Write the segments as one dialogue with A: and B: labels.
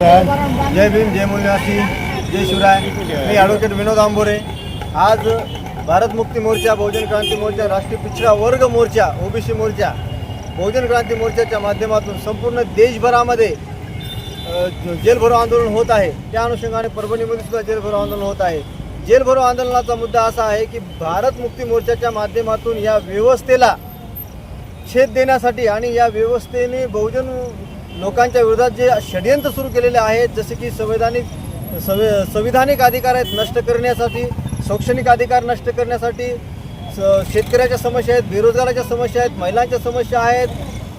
A: जय भीम जय मूल्यवासी जय शिवराय. मी ॲडव्होकेट विनोद आंबोरे. आज भारत मुक्ती मोर्चा बहुजन क्रांती मोर्चा राष्ट्रीय पिछडा वर्ग मोर्चा ओबीसी मोर्चा बहुजन क्रांती मोर्चाच्या माध्यमातून संपूर्ण देशभरामध्ये जेलभरो आंदोलन होत आहे. त्या अनुषंगाने परभणीमध्ये सुद्धा जेलभरो आंदोलन होत आहे. जेलभरो आंदोलनाचा मुद्दा असा आहे की भारत मुक्ती मोर्चाच्या माध्यमातून या व्यवस्थेला छेद देण्यासाठी आणि या व्यवस्थेने बहुजन लोकांच्या विरोधात जे षडयंत्र सुरू केलेले आहेत जसे की संवैधानिक संविधानिक अधिकार आहेत नष्ट करण्यासाठी शैक्षणिक अधिकार नष्ट करण्यासाठी स- शेतकऱ्याच्या समस्या आहेत बेरोजगाराच्या समस्या आहेत महिलांच्या समस्या आहेत.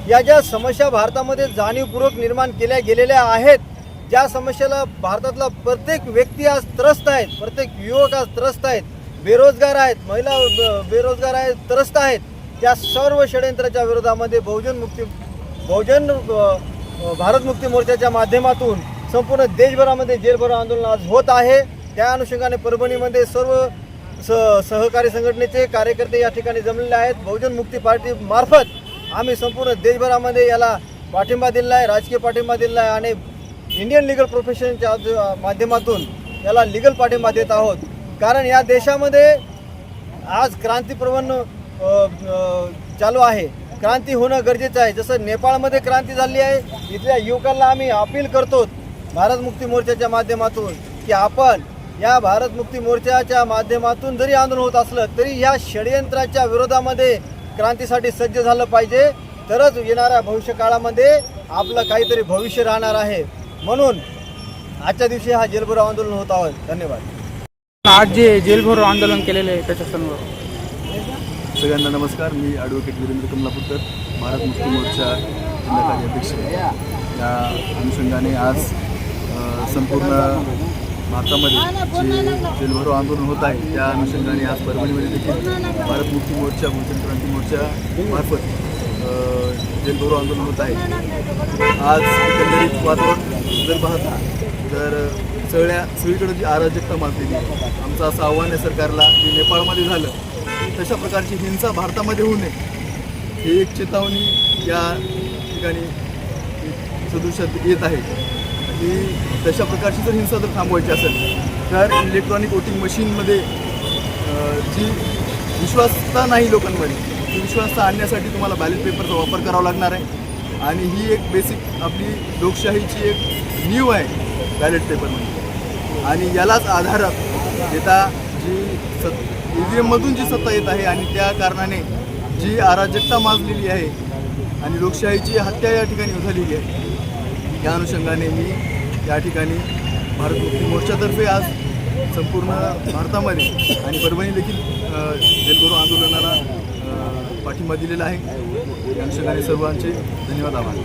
A: या ज्या समस्या भारतामध्ये जाणीवपूर्वक निर्माण केल्या गेलेल्या आहेत ज्या समस्येला भारतातला प्रत्येक व्यक्ती आज त्रस्त आहेत प्रत्येक युवक आज त्रस्त आहेत बेरोजगार आहेत महिला ब- बेरोजगार आहेत त्रस्त आहेत त्या सर्व षडयंत्राच्या विरोधामध्ये बहुजन मुक्ती बहुजन भारत मुक्ती मोर्चाच्या माध्यमातून संपूर्ण देशभरामध्ये जेलभरो आंदोलन आज होत आहे. त्या अनुषंगाने परभणीमध्ये सर्व स सहकारी संघटनेचे कार्यकर्ते या ठिकाणी जमलेले आहेत. बहुजन मुक्ती पार्टी मार्फत आम्ही संपूर्ण देशभरामध्ये याला पाठिंबा दिलेला आहे राजकीय पाठिंबा दिलेला आहे आणि इंडियन लिगल प्रोफेशनच्या आज- माध्यमातून याला लिगल पाठिंबा देत आहोत. कारण या देशामध्ये आज क्रांतीप्रवण चालू आहे. क्रांती होणं गरजेचं आहे. जसं नेपाळमध्ये क्रांती झाली आहे इथल्या युवकांना आम्ही अपील करतो भारत मुक्ती मोर्चाच्या माध्यमातून की आपण या भारत मुक्ती मोर्चाच्या माध्यमातून जरी आंदोलन होत असलं तरी ह्या षडयंत्राच्या विरोधामध्ये क्रांतीसाठी सज्ज झालं पाहिजे. तरच येणाऱ्या भविष्य काळामध्ये आपलं काहीतरी भविष्य राहणार आहे. म्हणून आजच्या दिवशी हा जेलभरो आंदोलन होत आहोत धन्यवाद.
B: आज जे जेलभरो आंदोलन केलेले आहे त्याच्यासमोर
C: सगळ्यांना नमस्कार. मी ॲडव्होकेट वीरेंद्र कमलापुत्र भारत मुक्ती मोर्चा जिल्हा कार्याध्यक्ष या अनुषंगाने आज संपूर्ण भारतामध्ये जे जेलभरो आंदोलन होत आहे त्या अनुषंगाने आज परभणीमध्ये देखील भारत मुक्ती मोर्चा बहुजन क्रांती मोर्चा मार्फत जेलभरो आंदोलन होत आहे. आज एकंदरीत वातावरण जर पाहता तर सगळ्या सगळीकडे जी अराजकता माजलेली आमचं असं आव्हान आहे सरकारला की नेपाळमध्ये झालं तशा प्रकारची हिंसा भारतामध्ये होऊ नये ही एक चेतावणी या ठिकाणी सदृशात येत आहे. की तशा प्रकारची जर हिंसा जर थांबवायची असेल तर इलेक्ट्रॉनिक वोटिंग मशीनमध्ये जी विश्वासता नाही लोकांमध्ये ती विश्वासता आणण्यासाठी तुम्हाला बॅलेट पेपरचा वापर करावा लागणार आहे. आणि ही एक बेसिक आपली लोकशाहीची एक नीव आहे बॅलेट पेपरमध्ये आणि यालाच आधारात येता जी सत ई व्ही एममधून जी सत्ता येत आहे आणि त्या कारणाने जी अराजकता माजलेली आहे आणि लोकशाहीची हत्या या ठिकाणी झालेली आहे. या अनुषंगाने मी या ठिकाणी भारत मुक्ती मोर्चातर्फे आज संपूर्ण भारतामध्ये आणि परभणी देखील जेलगोरो आंदोलनाला पाठिंबा दिलेला आहे. या अनुषंगाने सर्वांचे धन्यवाद आभार.